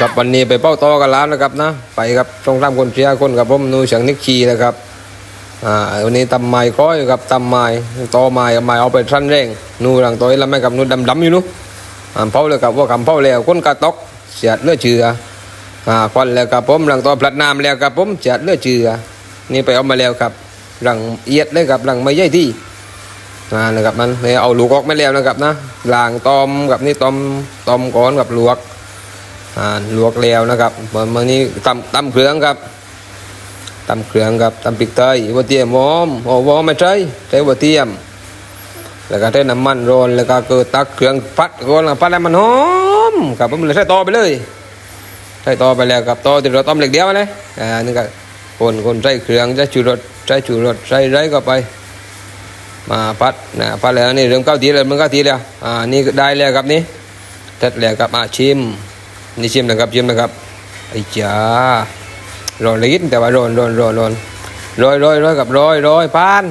ครับวันนี้ไปเป้าตอกันแล้วนะครับนะไปครับตรงตามคนเชียร์คนกับผมนูเฉียงนิกีนะครับอ่าวันนี้ตำไม้ก้อยครับตำไม้ตอไม้ไม้เอาไปทันเร่งนูหลังตัวแล้วไม่กับนูดำดำอยู่นู้อ่าเผาเลยครับว่าคำเผาแล้วคนกระตกเสียดเลือดเชื่ออ่าควันแล้วครับผมหลังตัวพลัดน้ำแล้วครับผมเสียดเลือดเชื่อนี่ไปเอามาแล้วครับหลังเอียดเลยครับหลังไม่ใหญ่ที่อ่านะครับมันเนี่ยเอาลูกออกไม่แล้วนะครับนะล้างตอมกับนี่ตอมตอมก้อนกับลวก อ่าลวกแล้วนะครับมันนี้ตำตำเครื่องครับตำเครื่องครับตำพริกไทยหัวเทียมหอมโอ้หอมไม่ใช่ใช้หัวเทียม แล้วก็ใช้น้ำมันร้อนแล้วก็เกิดตักเครื่องพัดก่อนพัดแล้วมันหอมครับผมเลยใส่ต่อไปเลยใส่ต่อไปแล้วครับต่อที่เราต้มเหล็กเดียวเลยอ่านี่ก็คนคนใส่เครื่องใส่ชูรสใส่ชูรสใส่ไรก็ไป มาพัดนะพัดแล้วนี่เริ่มเข้าทีแล้วมันเข้าทีแล้วอ่านี่ได้แล้วครับนี่เสร็จแล้วครับมาชิม นี่ชิมนะครับชิมนะครับไอ้จ้าร้อนลิ้นแต่ว่าร้อนร้อนร้อนร้อนร้อยร้อยร้อยกับร้อยร้อยพาน